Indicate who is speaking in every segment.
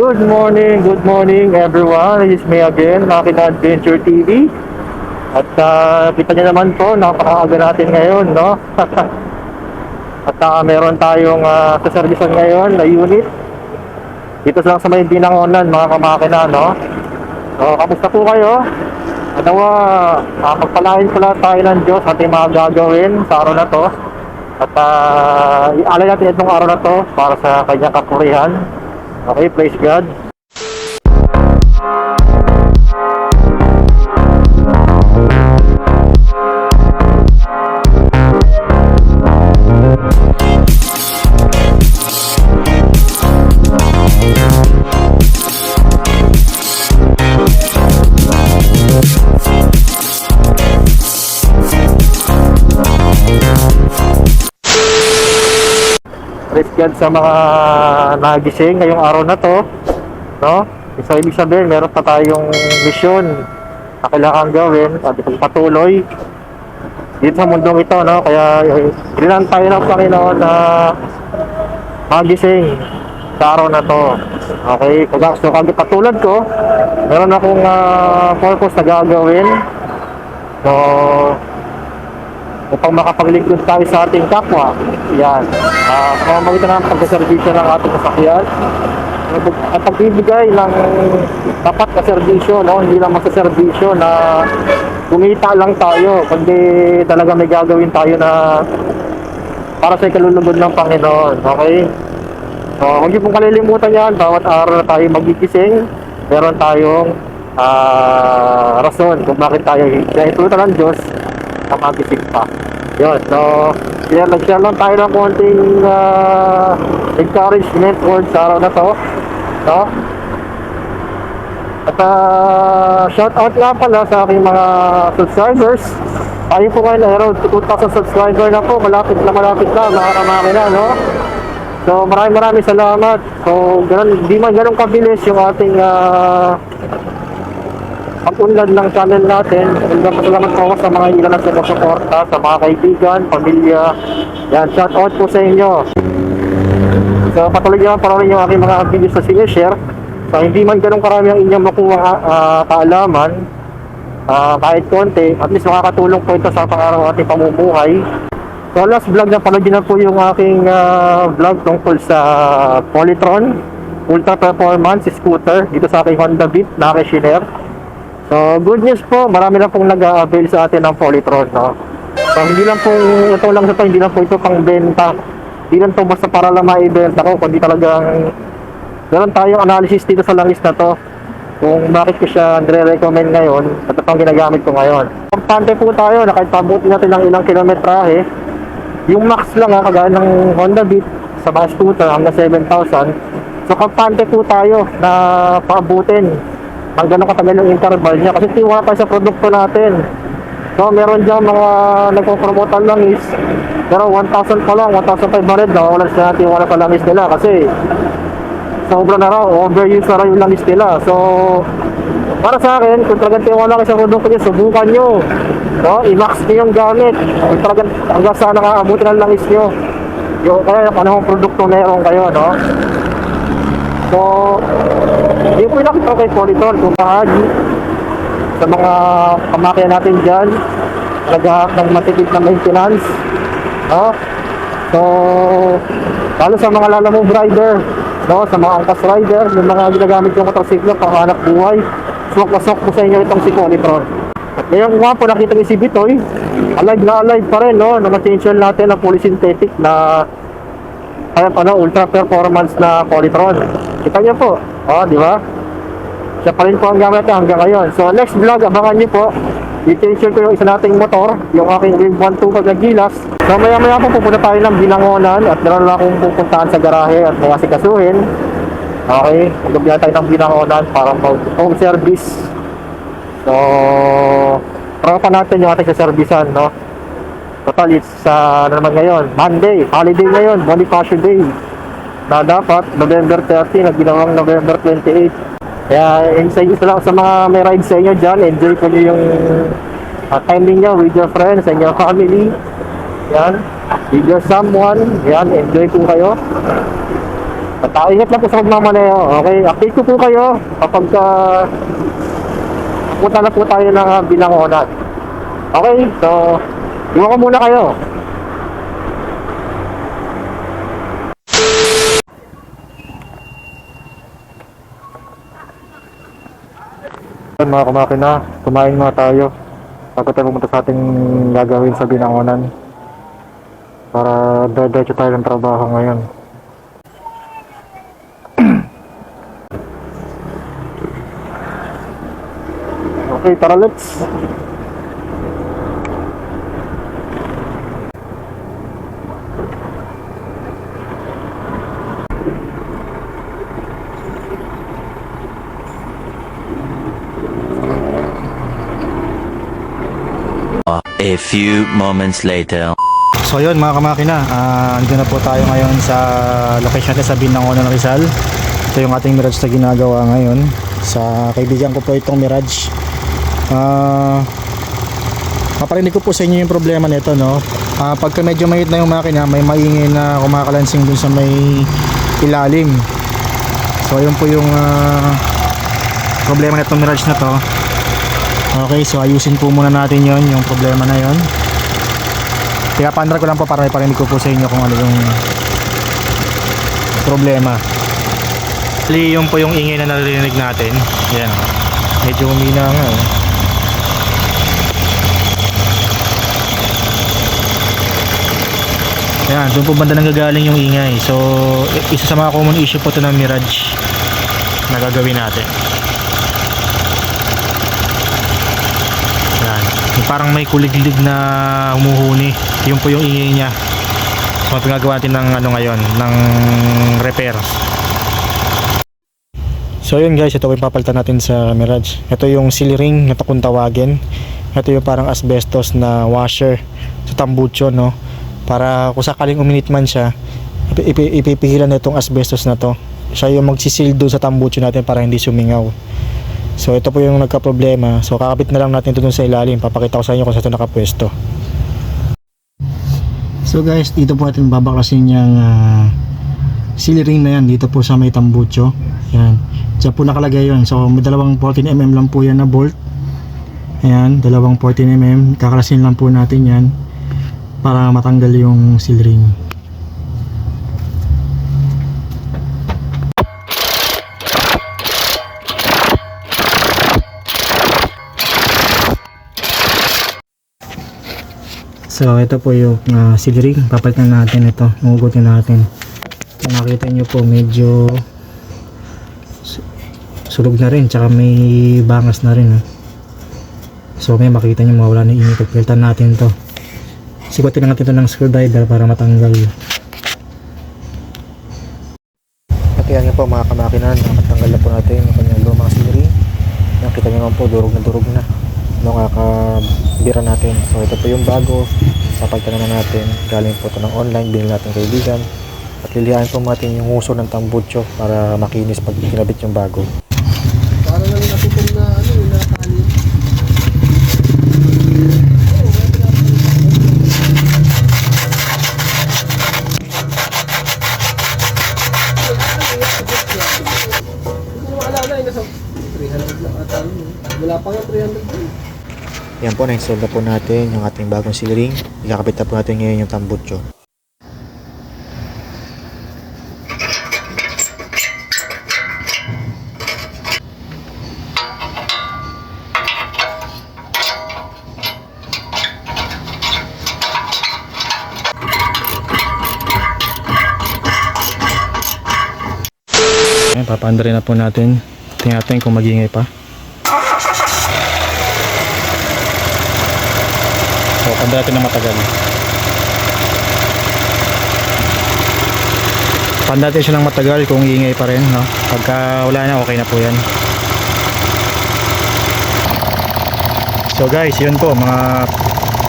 Speaker 1: Good morning, good morning everyone. This is me again, Makina Adventure TV. At ah, kita niyo naman po, napakaaga natin ngayon, no? At ah, meron tayong uh, kaservisan ngayon na unit. Dito lang sa may binangonan, mga kamakina, no? So, kamusta po kayo? Anawa, uh, pagpalain pala tayo ng Diyos at ating mga gagawin sa araw na to. At uh, ialay natin itong araw na to para sa kanyang kapurihan. Okay, praise God. God sa mga nagising ngayong araw na to. No? So, ibig sabihin, meron pa tayong misyon na kailangan gawin at ipagpatuloy dito sa mundong ito, no? Kaya, kailangan tayo ng Panginoon na magising sa araw na to. Okay? Kaya, so, kag- katulad ko, meron akong ah, purpose na gagawin. So, upang makapaglingkod tayo sa ating kapwa. Yan. Uh, pamamagitan ng pagkaservisyo ng ating kasakyan at pagbibigay ng dapat na serbisyo, no? hindi lang magsaserbisyo na kumita lang tayo, kundi talaga may gagawin tayo na para sa ikalulugod ng Panginoon. Okay? So, huwag niyo pong kalilimutan yan. Bawat araw na tayo magigising, meron tayong ah, rason kung bakit tayo dahil tulad ng Diyos na magising pa. Yun, so, share, nag-share lang tayo ng konting ah, encouragement word sa araw na to. No? At uh, shout out nga pala sa aking mga subscribers. Tayo po ngayon na around 2,000 subscriber na po. Malapit na malapit na, mga kamakina, no? So maraming maraming salamat. So ganun, di man ganun kabilis yung ating uh, pag-unlad ng channel natin. Hanggang pasalamat po sa mga ilan na sumusuporta, sa mga kaibigan, pamilya. Yan, shout out po sa inyo. So patuloy nyo paroon yung aking mga videos na sinishare. So hindi man ganun karami ang inyong makuha uh, kaalaman, ah, kahit konti, at least makakatulong po ito sa pang-araw ating pamumuhay. So last vlog na panood na po yung aking ah, vlog tungkol sa Polytron Ultra Performance Scooter dito sa aking Honda Beat na share. So good news po, marami na pong nag-avail sa atin ng Polytron. No? So hindi lang po, ito lang sa to, hindi lang po ito pang benta. Hindi lang to basta para lang maibenta ko, kundi talagang meron tayong analysis dito sa langis na to kung bakit ko siya nire-recommend ngayon at ito ang ginagamit ko ngayon. Kampante po tayo na kahit pabuti natin ng ilang kilometrahe, yung max lang ha, kagaya ng Honda Beat sa bus scooter hanggang 7,000. So kampante po tayo na paabutin ang ganun katagal yung interval niya kasi tiwala tayo sa produkto natin. So meron dyan mga nagpo-promote ng langis pero 1,000 pa lang, 1,500 na wala siya tiwala sa langis nila kasi sobra na raw, overuse na raw yung langis nila. So, para sa akin, kung talagang tiwala kayo sa produkto niyo, subukan nyo. No? I-max nyo yung gamit. Kung talagang hanggang saan nakaabuti ng langis nyo. Yung, kaya kung anong produkto meron kayo, no? So, yung pinakita ko kay Polytron, kung bahagi sa mga kamakya natin dyan, naghahanap ng matipid na maintenance. No? So, lalo sa mga lalamove rider, no, sa mga angkas rider, yung mga ginagamit yung motorsiklo pang hanap buhay, swak po sa inyo itong si Polytron. At ngayon nga po nakita niyo si Bitoy, alive na alive pa rin, no, na ma-change natin ng polysynthetic na kaya ano, ultra performance na Polytron. Kita niyo po, oh, di ba? Siya pa rin po ang gamit niya hanggang ngayon. So next vlog, abangan niyo po. I-change ko yung isa nating motor, yung aking Wave 125 na gilas. So maya maya po pupunta tayo ng Binangonan at meron na akong pupuntahan sa garahe at mga sikasuhin. Okay, magagawa tayo ng Binangonan para mag-home service. So, para pa natin yung ating saservisan, no? Total, it's sa, ano naman ngayon, Monday, holiday ngayon, Bonifacio Day. Na dapat, November 30, na ginawang November 28. Kaya, sa inyo lang sa mga may ride sa inyo dyan, enjoy ko nyo yung uh, time ninyo with your friends and your family. Yan. With your someone. Yan, enjoy po kayo. Basta ingat lang po sa pagmamaneho. Okay, update ko po kayo kapag uh, punta na po tayo ng uh, binangonan. Okay, so iwan ko muna kayo. Yan mga kumakina, kumain nga tayo. Bago tayo pumunta sa ating gagawin sa binangonan. Para diretso tayo ng trabaho ngayon. Okay, tara let's.
Speaker 2: A few moments later.
Speaker 3: So yun mga kamakina, uh, andun na po tayo ngayon sa location natin sa Binangonan Rizal. Ito yung ating Mirage na ginagawa ngayon. Sa kaibigan ko po itong Mirage. Ah, maparinig ko po sa inyo yung problema nito no. Ah, pagka medyo mayit na yung makina, may maingay na kumakalansing dun sa may ilalim. So yun po yung ah, problema nitong Mirage na to. Okay, so ayusin po muna natin yon yung problema na yon. Kaya pandar ko lang po para may parinig ko po sa inyo kung ano yung problema. Actually, yun po yung ingay na naririnig natin. Yan. Medyo umina nga eh. Yan, doon po banda nanggagaling yung ingay. So, isa sa mga common issue po to ng Mirage na gagawin natin. Yan. Yung parang may kuliglig na humuhuni. Yun po yung ingay niya. So, pinagawa natin ng ano ngayon, ng repair. So yun guys, ito po yung papalitan natin sa Mirage. Ito yung seal ring na kung tawagin. Ito yung parang asbestos na washer sa tambucho, no? Para kung sakaling uminit man siya, ipi- ipi- ipipigilan na itong asbestos na to. Siya yung magsisil doon sa tambucho natin para hindi sumingaw. So ito po yung nagka-problema. So kakapit na lang natin ito dun sa ilalim. Papakita ko sa inyo kung saan ito nakapwesto. So guys, dito po natin babaklasin yung uh, seal ring na yan dito po sa may tambucho. Yan. Diyan po nakalagay yun. So may dalawang 14mm lang po yan na bolt. Ayan, dalawang 14mm. Kakalasin lang po natin yan para matanggal yung seal ring. So ito po yung uh, seal ring. Papalitan natin ito. Hugutin natin. So, nakita nyo po medyo su- sulog na rin. Tsaka may bangas na rin. ah. So may makita nyo mawala na init. Pagpilitan natin to. Sigutin natin ito ng screwdriver para matanggal. At yan po mga kamakinan. Nakatanggal na po natin yung kanyang lumang seal ring. Nakita nyo naman po durog na durog na. No, kakabira natin. So ito po yung bago. Papalitan na natin. Galing po ito ng online. Binili natin kaibigan. At lilihaan po natin yung uso ng tambucho para makinis pag kinabit yung bago.
Speaker 4: Parang nang natutom na ano yung nakanin. Hindi mo alala yung nasa 300 lang ata yun. Wala pa nga 300 yun.
Speaker 3: Yan po, na-install na po natin yung ating bagong seal ring. Ikakabit na po natin ngayon yung tambucho. Ayan, papaandarin na po natin. Tingnan natin kung magingay pa. So, panda natin na matagal. Panda natin siya ng matagal kung iingay pa rin, no? Pagka wala na, okay na po yan. So guys, yun po, mga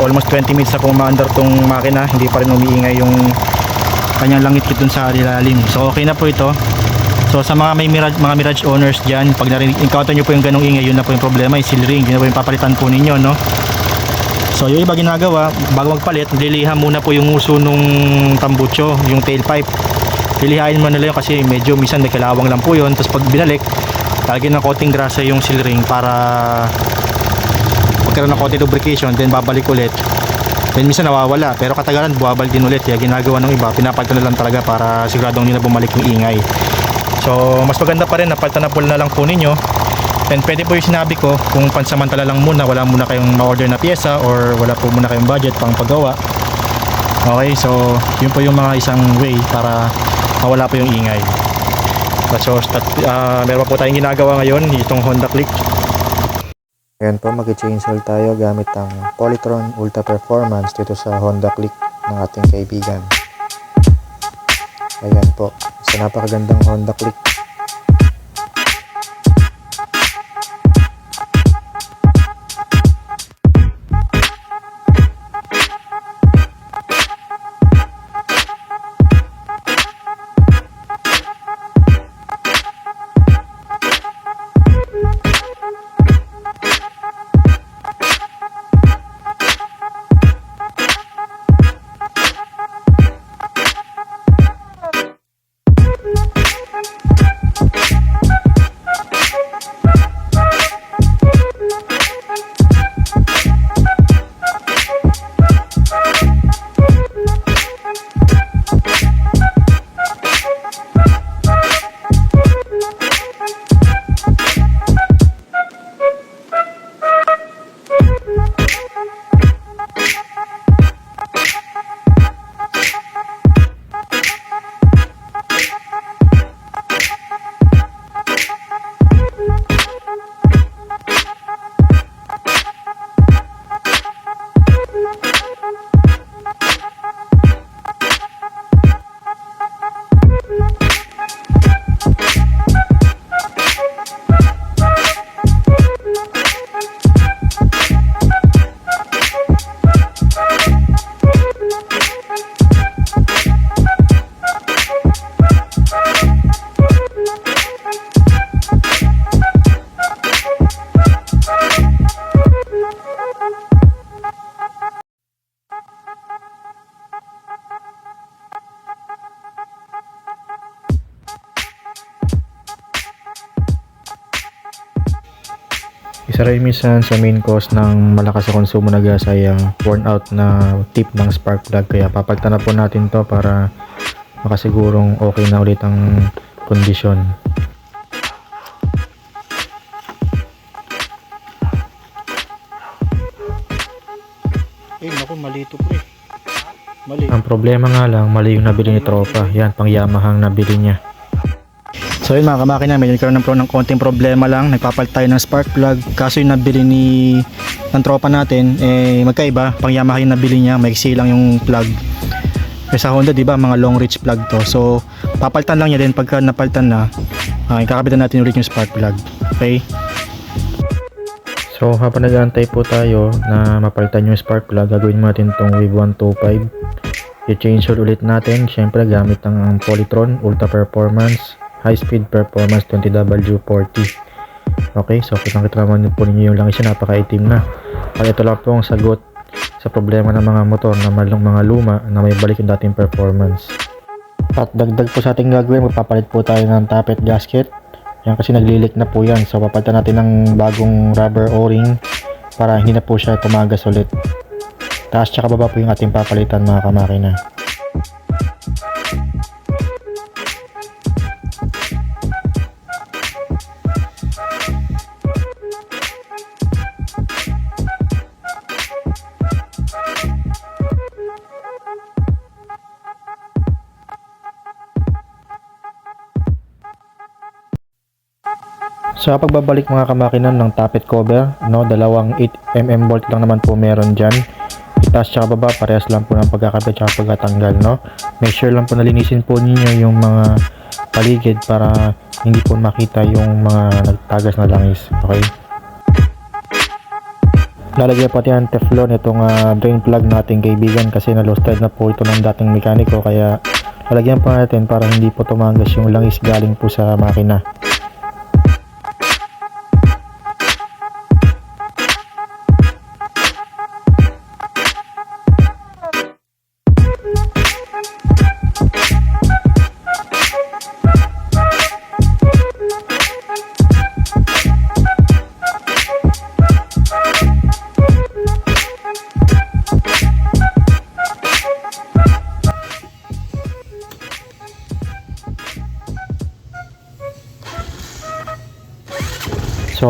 Speaker 3: almost 20 minutes na po umaandar tong makina, hindi pa rin umiingay yung kanyang langit dun sa ilalim. So okay na po ito. So sa mga may mirage, mga mirage owners diyan, pag narinig encounter niyo po yung ganong ingay, yun na po yung problema, yung seal ring, yun na po yung papalitan po ninyo, no? So yung iba ginagawa, bago magpalit, liliham muna po yung uso nung tambucho, yung tailpipe. lilihain mo nila yun kasi medyo minsan may lang po yun. Tapos pag binalik lagyan ng coating grasa yung seal ring para magkaroon ng konti lubrication then babalik ulit. Then minsan nawawala pero katagalan buwabal din ulit. Kaya ginagawa ng iba pinapalitan na lang talaga para siguradong hindi na bumalik yung ingay. So mas maganda pa rin napalitan na po na lang po ninyo then pwede po yung sinabi ko kung pansamantala lang muna wala muna kayong ma-order na pyesa or wala po muna kayong budget pang paggawa okay so yun po yung mga isang way para mawala po yung ingay so stat, uh, meron pa po tayong ginagawa ngayon itong Honda Click
Speaker 5: Ngayon po, mag-chainsaw tayo gamit ang Polytron Ultra Performance dito sa Honda Click ng ating kaibigan. Ayan po, sa napakagandang Honda Click. Isa rin minsan sa main cause ng malakas na konsumo na gas ay ang worn out na tip ng spark plug. Kaya papalitan na po natin to para makasigurong okay na ulit ang kondisyon.
Speaker 3: eh naku mali ito pre mali
Speaker 5: Ang problema nga lang, mali yung nabili ni Tropa. Yan, pang Yamaha ang nabili niya.
Speaker 3: So yun mga kamakina, medyo nagkaroon ng, ng konting problema lang. Nagpapalit tayo ng spark plug. Kaso yung nabili ni ng tropa natin, eh magkaiba. Pang Yamaha yung nabili niya, maiksi lang yung plug. Eh sa Honda, di ba, mga long reach plug to. So papalitan lang niya din pagka napalitan na, uh, ikakabitan natin ulit yung spark plug. Okay?
Speaker 5: So habang nag-aantay po tayo na mapalitan yung spark plug, gagawin natin tong Wave 125. I-change ulit natin, syempre gamit ang Polytron Ultra Performance High Speed Performance 20W40. Okay, so kitang kita naman po ninyo yung langis yun, napakaitim na. At ito lang po ang sagot sa problema ng mga motor na malong mga luma na may balik yung dating performance. At dagdag po sa ating gagawin, magpapalit po tayo ng tappet gasket. Yan kasi naglilik na po yan. So papalitan natin ng bagong rubber o-ring para hindi na po siya tumagas ulit. Taas tsaka baba po yung ating papalitan mga kamakina. Sa pagbabalik mga kamakinan ng tappet cover, no, dalawang 8mm bolt lang naman po meron dyan. Itaas tsaka baba, parehas lang po ng pagkakabit tsaka pagkatanggal, no. Make sure lang po nalinisin po ninyo yung mga paligid para hindi po makita yung mga nagtagas na langis, okay? Lalagyan pati ang teflon itong ah, drain plug nating kaibigan kasi na-losted na po ito ng dating mekaniko kaya lalagyan pa natin para hindi po tumagas yung langis galing po sa makina.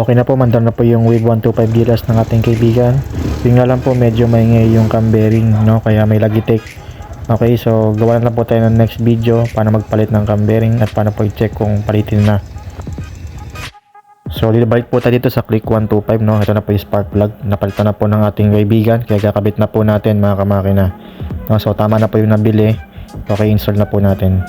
Speaker 5: Okay na po, mandar na po yung Wave 125 Gilas ng ating kaibigan. Yung nga lang po, medyo maingay yung cam bearing, no? Kaya may lagitik. Okay, so gawa na lang po tayo ng next video paano magpalit ng cam bearing at paano po-check kung palitin na. So, balik po tayo dito sa click 125, no? Ito na po yung spark plug. Napalitan na po ng ating kaibigan, kaya kakabit na po natin mga kamakina. No? So, tama na po yung nabili. Okay, install na po natin.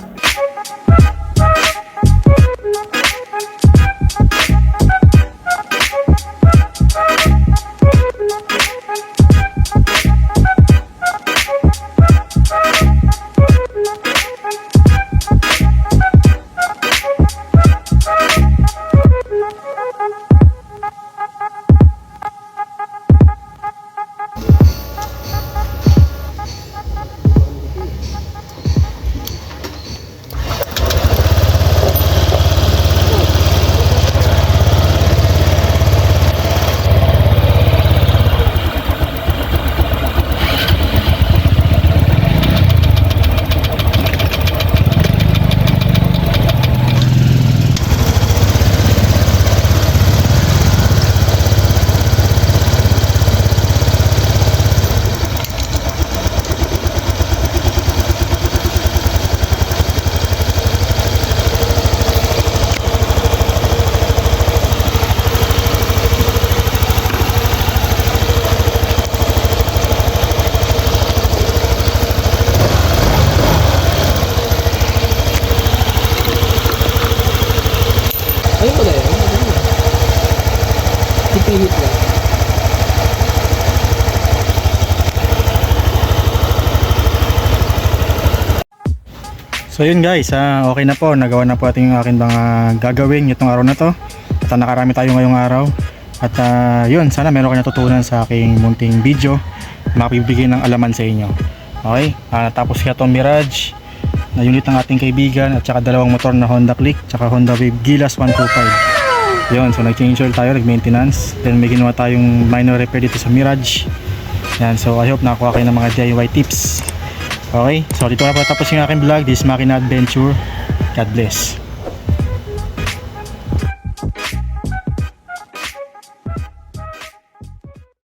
Speaker 3: So yun guys, ah, okay na po. Nagawa na po natin yung akin mga gagawin itong araw na to. At ah, nakarami tayo ngayong araw. At ah, yun, sana meron kayo natutunan sa aking munting video. Makapibigay ng alaman sa inyo. Okay, ah, tapos kaya itong Mirage na unit ng ating kaibigan at saka dalawang motor na Honda Click tsaka Honda Wave Gilas 125. Yun, so nag-change oil tayo, nag-maintenance. Then may ginawa tayong minor repair dito sa Mirage. Yan, so I hope nakakuha kayo ng mga DIY tips. Okay, so dito na po tapos yung aking vlog. This is Makina Adventure. God bless.